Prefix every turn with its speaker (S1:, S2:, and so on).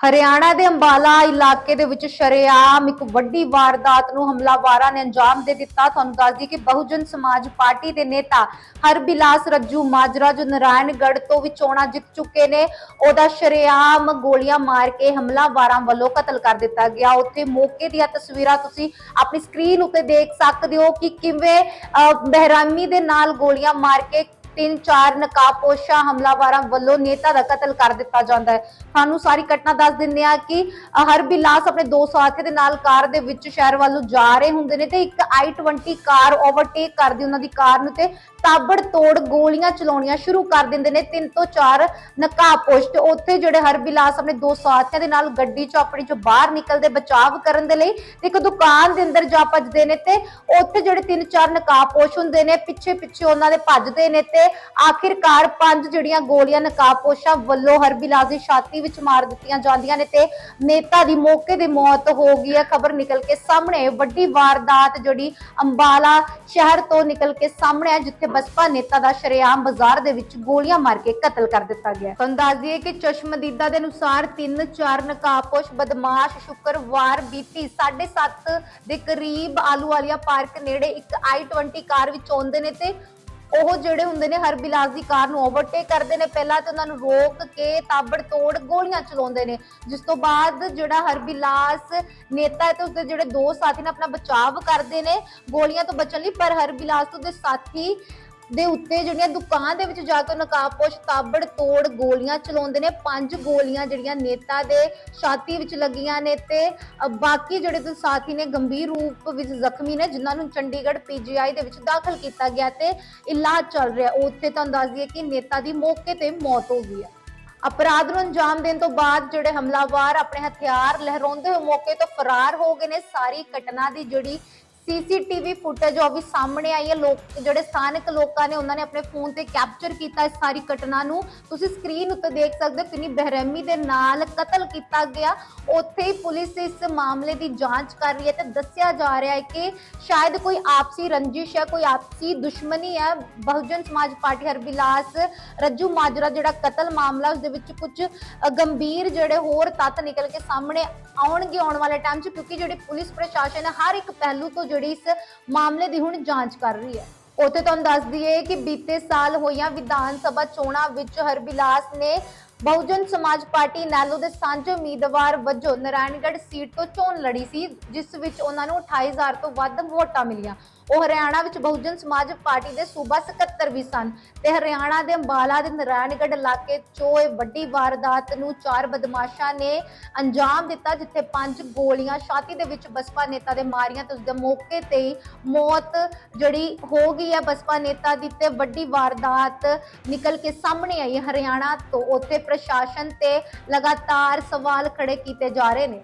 S1: ਹਰਿਆਣਾ ਦੇ ਅੰਬਾਲਾ ਇਲਾਕੇ ਦੇ ਵਿੱਚ ਸ਼ਰੇਆਮ ਇੱਕ ਵੱਡੀ ਵਾਰਦਾਤ ਨੂੰ ਹਮਲਾਵਾਰਾਂ ਨੇ ਅੰਜਾਮ ਦੇ ਦਿੱਤਾ। ਤੁਹਾਨੂੰ ਦੱਸ ਦਈਏ ਕਿ ਬਹੁਜਨ ਸਮਾਜ ਪਾਰਟੀ ਦੇ ਨੇਤਾ ਹਰਬਿਲਾਸ ਰੱਜੂ ਮਾਜਰਾ ਜੋ ਨਾਰਾਇਣਗੜ੍ਹ ਤੋਂ ਵੀ ਚੋਣਾਂ ਜਿੱਤ ਚੁੱਕੇ ਨੇ, ਉਹਦਾ ਸ਼ਰੇਆਮ ਗੋਲੀਆਂ ਮਾਰ ਕੇ ਹਮਲਾਵਾਰਾਂ ਵੱਲੋਂ ਕਤਲ ਕਰ ਦਿੱਤਾ ਗਿਆ। ਉੱਥੇ ਮੌਕੇ ਦੀਆਂ ਤਸਵੀਰਾਂ ਤੁਸੀਂ ਆਪਣੀ ਸਕਰੀਨ ਉੱਤੇ ਦੇਖ ਸਕਦੇ ਹੋ ਕਿ ਕਿਵੇਂ ਬਹਿਰਾਮੀ ਦੇ ਨਾਲ ਗੋਲੀਆਂ ਮਾਰ ਕੇ ਤਿੰਨ ਚਾਰ ਨਕਾਬਪੋਸ਼ਾ ਹਮਲਾਵਰਾਂ ਵੱਲੋਂ ਨੇਤਾ ਦਾ ਕਤਲ ਕਰ ਦਿੱਤਾ ਜਾਂਦਾ ਹੈ। ਤੁਹਾਨੂੰ ਸਾਰੀ ਘਟਨਾ ਦੱਸ ਦਿੰਦੇ ਆ ਕਿ ਅ, ਹਰਬਿਲਾਸ ਆਪਣੇ ਦੋ ਸਾਥੀ ਦੇ ਨਾਲ ਕਾਰ ਦੇ ਵਿੱਚ ਸ਼ਹਿਰ ਵੱਲ ਜਾ ਰਹੇ ਹੁੰਦੇ ਨੇ ਤੇ ਇੱਕ i20 ਕਾਰ ਓਵਰਟੇਕ ਕਰਦੀ ਉਹਨਾਂ ਦੀ ਕਾਰ ਨੂੰ ਤੇ ਤਾਬੜ ਤੋੜ ਗੋਲੀਆਂ ਚਲਾਉਣੀਆਂ ਸ਼ੁਰੂ ਕਰ ਦਿੰਦੇ ਨੇ। ਤਿੰਨ ਤੋਂ ਚਾਰ ਨਕਾਬਪੋਸ਼ ਤੇ ਉੱਥੇ ਜਿਹੜੇ ਹਰਬਿਲਾਸ ਆਪਣੇ ਦੋ ਸਾਥੀਆਂ ਦੇ ਨਾਲ ਗੱਡੀ ਚੋਂ ਆਪਣੀ ਚੋਂ ਬਾਹਰ ਨਿਕਲਦੇ ਬਚਾਵ ਕਰਨ ਦੇ ਲਈ ਤੇ ਇੱਕ ਦੁਕਾਨ ਦੇ ਅੰਦਰ ਜਾ ਭੱਜਦੇ ਨੇ ਤੇ ਉੱਥੇ ਜਿਹੜੇ ਤਿੰਨ ਚਾਰ ਨਕਾਬਪੋਸ਼ ਹੁੰਦੇ ਨੇ ਪਿੱਛੇ ਪਿੱਛੇ ਉਹਨਾਂ ਦੇ ਭੱਜਦੇ ਨੇ ਤੇ ਆਖਿਰਕਾਰ ਪੰਜ ਜਿਹੜੀਆਂ ਗੋਲੀਆਂ, ਨਕਾਬਪੋਸ਼ਾਂ ਵੱਲੋਂ ਹਰਬਿਲਾਸ ਦੀ ਛਾਤੀ ਵਿੱਚ ਮਾਰ ਦਿੱਤੀਆਂ ਜਾਂਦੀਆਂ ਨੇ ਤੇ ਨੇਤਾ ਦੀ ਮੌਕੇ ਤੇ ਮੌਤ ਹੋ ਗਈ ਹੈ। ਖਬਰ ਨਿਕਲ ਕੇ ਸਾਹਮਣੇ ਵੱਡੀ ਵਾਰਦਾਤ ਜਿਹੜੀ ਅੰਬਾਲਾ ਸ਼ਹਿਰ ਤੋਂ ਨਿਕਲ ਕੇ ਸਾਹਮਣੇ ਹੈ ਜਿੱਥੇ ਬਸਪਾ ਨੇਤਾ ਦਾ ਸ਼ਰੇਆਮ ਬਾਜ਼ਾਰ ਦੇ ਵਿੱਚ ਗੋਲੀਆਂ ਮਾਰ ਕੇ ਕਤਲ ਕਰ ਦਿੱਤਾ ਗਿਆ ਤੁਹਾਨੂੰ ਦੱਸ ਦਈਏ ਕਿ ਚਸ਼ਮਦੀਦਾ ਦੇ ਅਨੁਸਾਰ ਤਿੰਨ, ਚਾਰ ਨਕਾਬਪੋਸ਼, ਬਦਮਾਸ਼ ਸ਼ੁੱਕਰਵਾਰ ਬੀਤੀ 7:30 ਦੇ ਕਰੀਬ ਆਲੂ ਵਾਲੀਆ ਪਾਰਕ ਨੇੜੇ ਇੱਕ i20 ਕਾਰ ਵਿੱਚ ਆਉਂਦੇ ਨੇ ਤੇ ਉਹ ਜਿਹੜੇ ਹੁੰਦੇ ਨੇ ਹਰਬਿਲਾਸ ਦੀ ਕਾਰ ਨੂੰ ਓਵਰਟੇਕ ਕਰਦੇ ਨੇ, ਪਹਿਲਾਂ ਤੇ ਉਹਨਾਂ ਨੂੰ ਰੋਕ ਕੇ ਤਾਬੜ ਤੋੜ ਗੋਲੀਆਂ ਚਲਾਉਂਦੇ ਨੇ। ਜਿਸ ਤੋਂ ਬਾਅਦ ਜਿਹੜਾ ਹਰਬਿਲਾਸ ਨੇਤਾ ਤੇ ਉਸਦੇ ਜਿਹੜੇ ਦੋ ਸਾਥੀ ਨੇ, ਆਪਣਾ ਬਚਾਵ ਕਰਦੇ ਨੇ ਗੋਲੀਆਂ ਤੋਂ ਬਚਣ ਲਈ, ਪਰ ਹਰਬਿਲਾਸ ਤੋਂ ਉਹਦੇ ਸਾਥੀ ਦੇ ਉੱਤੇ ਜਿਹੜੀਆਂ ਦੁਕਾਨ ਦੇ ਵਿੱਚ ਜਾ ਕੇ ਨਕਾਬਪੋਸ਼ ਤਾਬੜ ਤੋੜ ਗੋਲੀਆਂ ਚਲਾਉਂਦੇ ਨੇ, ਪੰਜ ਗੋਲੀਆਂ ਜਿਹੜੀਆਂ ਨੇਤਾ ਦੇ ਛਾਤੀ ਵਿੱਚ ਲੱਗੀਆਂ ਨੇ ਤੇ ਬਾਕੀ ਜਿਹੜੇ ਦੋ ਸਾਥੀ ਨੇ ਗੰਭੀਰ ਰੂਪ ਵਿੱਚ ਜ਼ਖਮੀ ਨੇ, ਜਿਨ੍ਹਾਂ ਨੂੰ ਚੰਡੀਗੜ੍ਹ ਪੀਜੀਆਈ ਦੇ ਵਿੱਚ ਦਾਖਲ ਕੀਤਾ ਗਿਆ ਤੇ ਇਲਾਜ ਚੱਲ ਰਿਹਾ। ਉੱਥੇ ਤੁਹਾਨੂੰ ਦੱਸ ਦਈਏ ਕਿ ਨੇਤਾ ਦੀ ਮੌਕੇ ਤੇ ਮੌਤ ਹੋ ਗਈ ਹੈ ਅਪਰਾਧ ਨੂੰ ਅੰਜਾਮ ਦੇਣ ਤੋਂ ਬਾਅਦ ਜਿਹੜੇ ਹਮਲਾਵਰ ਆਪਣੇ ਹਥਿਆਰ ਲਹਿਰਾਉਂਦੇ ਹੋਏ ਮੌਕੇ ਤੋਂ ਫਰਾਰ ਹੋ ਗਏ ਨੇ। ਸਾਰੀ ਘਟਨਾ ਦੀ ਜਿਹੜੀ ਸੀਸੀਟੀਵੀ ਫੁਟੇਜ ਉਹ ਵੀ ਸਾਹਮਣੇ ਆਈ ਹੈ। ਲੋਕ ਜਿਹੜੇ ਸਥਾਨਕ ਲੋਕਾਂ ਨੇ ਉਹਨਾਂ ਨੇ ਆਪਣੇ ਫੋਨ ਤੇ ਕੈਪਚਰ ਕੀਤਾ ਇਸ ਸਾਰੀ ਘਟਨਾ ਨੂੰ। ਤੁਸੀਂ ਸਕਰੀਨ ਉੱਤੇ ਦੇਖ ਸਕਦੇ ਹੋ ਕਿੰਨੀ ਬੇਰਹਿਮੀ ਦੇ ਨਾਲ ਕਤਲ ਕੀਤਾ ਗਿਆ। ਉੱਥੇ ਹੀ ਪੁਲਿਸ ਇਸ ਮਾਮਲੇ ਦੀ ਜਾਂਚ ਕਰ ਰਹੀ ਹੈ ਤੇ ਦੱਸਿਆ ਜਾ ਰਿਹਾ ਹੈ ਕਿ ਸ਼ਾਇਦ ਕੋਈ ਆਪਸੀ ਰੰਜਿਸ਼ ਹੈ, ਕੋਈ ਆਪਸੀ ਦੁਸ਼ਮਣੀ ਹੈ। ਬਹੁਜਨ ਸਮਾਜ ਪਾਰਟੀ ਹਰਬਿਲਾਸ, ਰੱਜੂ ਮਾਜਰਾ ਜਿਹੜਾ ਕਤਲ ਮਾਮਲਾ ਉਸ ਦੇ ਵਿੱਚ ਕੁਝ ਗੰਭੀਰ ਜਿਹੜੇ ਹੋਰ ਤੱਤ ਨਿਕਲ ਕੇ ਸਾਹਮਣੇ ਆਉਣਗੇ ਆਉਣ ਵਾਲੇ ਟਾਈਮ 'ਚ, ਕਿਉਂਕਿ ਜਿਹੜੀ ਪੁਲਿਸ ਪ੍ਰਸ਼ਾਸਨ ਹੈ, ਹਰ ਇੱਕ ਪਹਿਲੂ ਤੋਂ ਜਿਹੜੀ ਇਸ ਮਾਮਲੇ ਦੀ ਹੁਣ ਜਾਂਚ ਕਰ ਰਹੀ ਹੈ। ਉੱਥੇ ਤੁਹਾਨੂੰ ਦੱਸ ਦਈਏ ਕਿ ਬੀਤੇ ਸਾਲ ਹੋਈਆਂ ਵਿਧਾਨ ਸਭਾ ਚੋਣਾਂ ਵਿੱਚ ਹਰਬਿਲਾਸ ਨੇ ਬਹੁਜਨ ਸਮਾਜ ਪਾਰਟੀ ਨੈਲੋ ਦੇ ਸਾਂਝੇ ਉਮੀਦਵਾਰ ਵਜੋਂ ਨਾਰਾਇਣਗੜ੍ਹ ਸੀਟ ਤੋਂ ਚੋਣ ਲੜੀ ਸੀ ਜਿਸ ਵਿੱਚ ਉਹਨਾਂ ਨੂੰ 28000 ਤੋਂ ਵੱਧ ਵੋਟਾਂ ਮਿਲੀਆਂ ਉਹ ਹਰਿਆਣਾ ਵਿੱਚ ਬਹੁਜਨ ਸਮਾਜ ਪਾਰਟੀ ਦੇ ਸੂਬਾ ਸਕੱਤਰ ਵੀ ਸਨ ਤੇ ਹਰਿਆਣਾ ਦੇ ਅੰਬਾਲਾ ਦੇ ਨਾਰਾਇਣਗੜ੍ਹ ਇਲਾਕੇ 'ਚੋਂ ਇਹ ਵੱਡੀ ਵਾਰਦਾਤ ਨੂੰ ਚਾਰ ਬਦਮਾਸ਼ਾਂ ਨੇ ਅੰਜਾਮ ਦਿੱਤਾ ਜਿੱਥੇ ਪੰਜ ਗੋਲੀਆਂ ਛਾਤੀ ਦੇ ਵਿੱਚ ਬਸਪਾ ਨੇਤਾ ਦੇ ਮਾਰੀਆਂ ਤੇ ਉਸਦੇ ਮੌਕੇ ਤੇ ਹੀ ਮੌਤ ਜਿਹੜੀ ਹੋ ਗਈ ਹੈ ਬਸਪਾ ਨੇਤਾ ਦੀ ਤੇ ਵੱਡੀ ਵਾਰਦਾਤ ਨਿਕਲ ਕੇ ਸਾਹਮਣੇ ਆਈ ਹਰਿਆਣਾ ਤੋਂ ਉੱਥੇ ਪ੍ਰਸ਼ਾਸਨ ਤੇ ਲਗਾਤਾਰ ਸਵਾਲ ਖੜੇ ਕੀਤੇ ਜਾ ਰਹੇ ਨੇ।